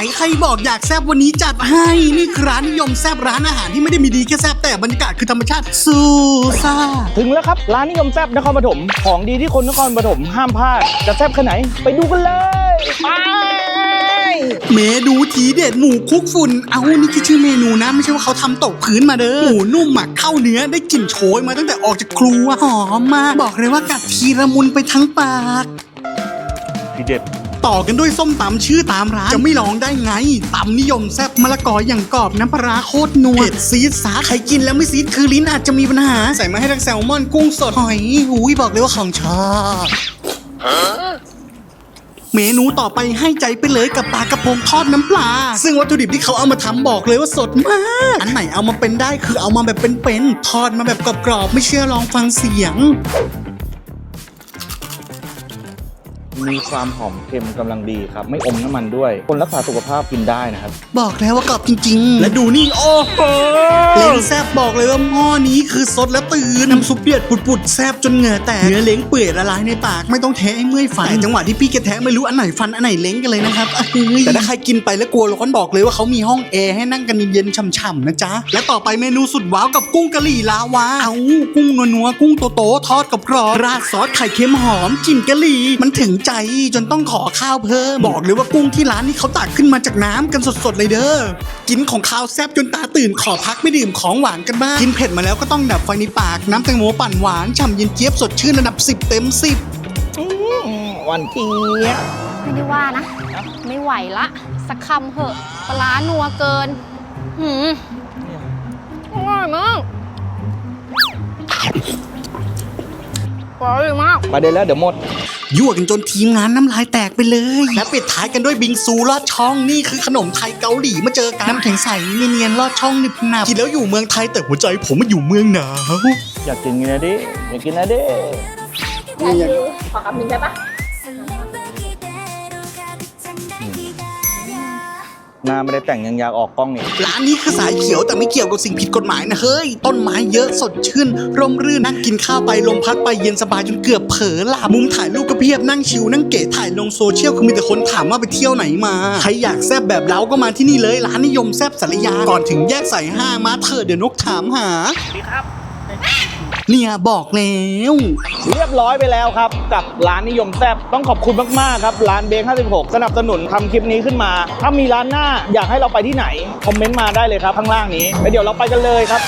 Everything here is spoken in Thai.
นใครบอกอยากแซบวันนี้จัดให้นี่คือร้านนิยมแซบร้านอาหารที่ไม่ได้มีดีแค่แซบแต่บรรยากาศคือธรรมชาติซูซ่าถึงแล้วครับ ร้านนิยมแซบนครปฐมของดีที่คนนครปฐมห้ามพลาดจะแซบแค่ไหนไปดูกันเลยไปเมนูทีเด็ดหมูคลุกฝุ่น เอานี่คือชื่อเมนูนะ ไม่ใช่ว่าเขาทำตกพื้นมาเด้อ หมูนุ่มหมักเข้าเนื้อได้กลิ่นโชยมาตั้งแต่ออกจากครัวหอมมาก บอกเลยว่ากัดทีละมุนไปทั้งปาก ทีเด็ด ต่อกันด้วยส้มตำชื่อตามร้าน จะไม่ลองได้ไงตำนิยมแซ่บมะละกออย่างกรอบน้ำปลาร้าโคตรนัวเผ็ดซีดสาใครกินแล้วไม่ซีดคือลิ้นอาจจะมีปัญหา ใส่มาให้ทั้งแซลมอนกุ้งสดหอยหูยบอกเลยว่าของชอบเมนูต่อไปให้ใจไปเลยกับปลากระพงทอดน้ำปลา ซึ่งวัตถุดิบที่เขาเอามาทำบอกเลยว่าสดมาก อันไหนเอามาเป็นได้คือเอามาแบบเป็นๆทอดมาแบบกรอบๆไม่เชื่อลองฟังเสียง มีความหอมเค็มกำลังดีครับ ไม่อมน้ำมันด้วย คนรักษาสุขภาพกินได้นะครับ บอกแล้วว่ากรอบจริง ๆ และดูนี่ โอ้โหเล้งแซบบอกเลยว่าหม้อนี้คือสดและตื่นน้ำซุปเดือดปุดๆแซบจนเหงื่อแตกเนื้อเล้งเปื่อยละลายในปากไม่ต้องแทะให้เมื่อยฟันแต่จังหวะที่พี่แกแทะไม่รู้อันไหนฟันอันไหนเล้งกันเลยนะครับเอ้ยแต่ถ้าใครกินไปแล้วกลัวร้อนบอกเลยว่าเขามีห้องแอร์ให้นั่งกันเย็นๆฉ่ำๆนะจ๊ะและต่อไปเมนูสุดว้าวกับกุ้งกะหรี่ลาวาเอากุ้งนัวๆกุ้งโตๆทอดกับกรอบราดซอสไข่เค็มหอมกลิ่นกะหรี่มันถึงใจจนต้องขอข้าวเพิ่ม บอกเลยว่ากุ้งที่ร้านนี้เขาตักขึ้นมาจากน้ำกันสดๆเลยเด้อ กินของข้าวแซบจนตาตื่นขอพักไม่ดื่มของหวานกันบ้าง กินเผ็ดมาแล้วก็ต้องดับไฟในปาก น้ำแตงโมปั่นหวานฉ่ำเย็นเจี๊ยบสดชื่นระดับ 10 เต็ม 10หวันเจี๊ยบไม่ได้ว่านะ ไม่ไหวละ สักคำเหอะปลาร้านัวเกินหืมอร่อยมากอร่อยมากประเด็นแล้วเดี๋ยวหมด ยั่วกันจนทีมงานน้ำลายแตกไปเลย และปิดท้ายกันด้วยบิงซูลอดช่องนี่คือขนมไทยเกาหลีมาเจอกันน้ำแข็งใสเนียนๆลอดช่องหนึบหนับกินแล้วอยู่เมืองไทยแต่หัวใจผมมาอยู่เมืองหนาวอยากกินกินนะดิอยากกินนะดิขอคำนึงได้ปะ หน้าไม่ได้แต่งยังอยากออกกล้องนี่ร้านนี้คือสายเขียวแต่ไม่เกี่ยวกับสิ่งผิดกฎหมายนะเฮ้ย ต้นไม้เยอะสดชื่น ร่มรื่นนั่งกินข้าวไปลมพัดไปเย็นสบายจนเกือบเผลอหลับมุมถ่ายรูปก็เพียบนั่งชิวนั่งเก๋ถ่ายลงโซเชียลคือมีแต่คนถามว่าไปเที่ยวไหนมา ใครอยากแซบแบบเราก็มาที่นี่เลย ร้านนิยมแซบสารยาก่อนถึงแยกสายห้ามาเถอเดี๋ยวนกถามหาสวัสดีครับ เนี่ยบอกแล้วเรียบร้อยไปแล้วครับ กับร้านนิยมแซบต้องขอบคุณมาก ๆ ครับ ร้านเบง56 สนับสนุนทำคลิปนี้ขึ้นมา ถ้ามีร้านหน้าอยากให้เราไปที่ไหน คอมเมนต์มาได้เลยครับ ข้างล่างนี้แล้วเดี๋ยวเราไปกันเลยครับ